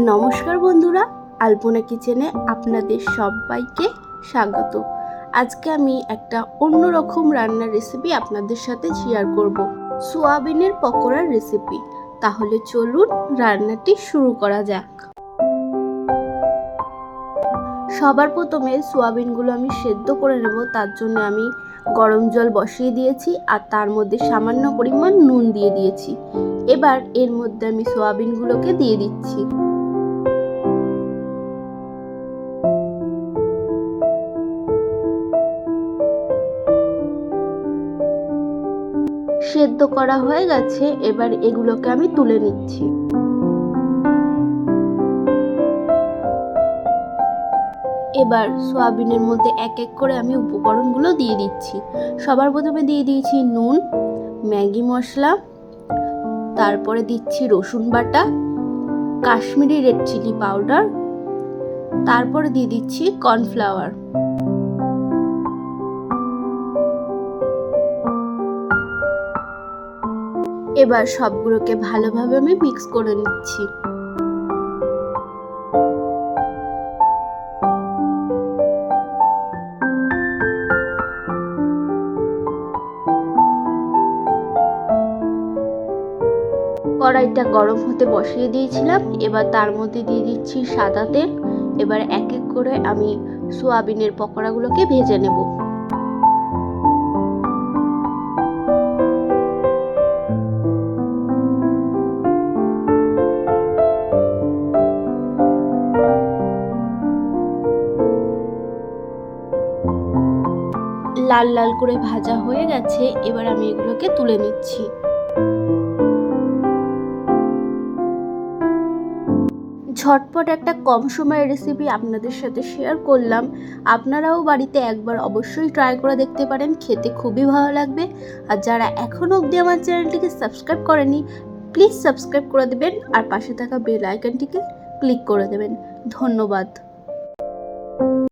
নমস্কার বন্ধুরা, আলপনা কিচেনে আপনাদের সবাইকে স্বাগত। আজকে আমি একটা অন্যরকম রান্নার রেসিপি আপনাদের সাথে শেয়ার করব। সোয়াবিনের পকোড়ার রেসিপি তাহলে চলুন রান্নাটি শুরু করা যাক। সবার প্রথমে সোয়াবিনগুলো আমি সেদ্ধ করে নেব, তার জন্য আমি গরম জল বসিয়ে দিয়েছি আর তার মধ্যে সামান্য পরিমাণ নুন দিয়ে দিয়েছি। এবার এর মধ্যে আমি সোয়াবিনগুলোকে দিয়ে দিচ্ছি। সেদ্ধ করা হয়ে গেছে, এবার এগুলোকে আমি তুলে নিচ্ছি। এবার সোয়াবিনের মধ্যে এক এক করে আমি উপকরণগুলো দিয়ে দিচ্ছি। সবার প্রথমে দিয়ে দিয়েছি নুন, ম্যাগি মশলা, তারপরে দিচ্ছি রসুন বাটা, কাশ্মীরি রেড চিলি পাউডার, তারপরে দিয়ে দিচ্ছি কর্নফ্লাওয়ার। এবার সবগুলোকে ভালোভাবে আমি মিক্স করে নিচ্ছি। কড়াইটা গরম হতে বসিয়ে দিয়েছিলাম, এবার তার মধ্যে দিয়ে দিচ্ছি সাদা তেল। এবার এক এক করে আমি সোয়াবিনের পকোড়াগুলোকে ভেজে নেব। লাল লাল করে ভাজা হয়ে গেছে, এবার আমি এগুলোকে তুলে নিচ্ছি। ঝটপট একটা কম সময়ের রেসিপি আপনাদের সাথে শেয়ার করলাম। আপনারাও বাড়িতে একবার অবশ্যই ট্রাই করে দেখতে পারেন, খেতে খুবই ভালো লাগবে। আর যারা এখনও অবধি আমার চ্যানেলটিকে সাবস্ক্রাইব করেনি প্লিজ সাবস্ক্রাইব করে দেবেন আর পাশে থাকা বেল আইকনটিকে ক্লিক করে দেবেন। ধন্যবাদ।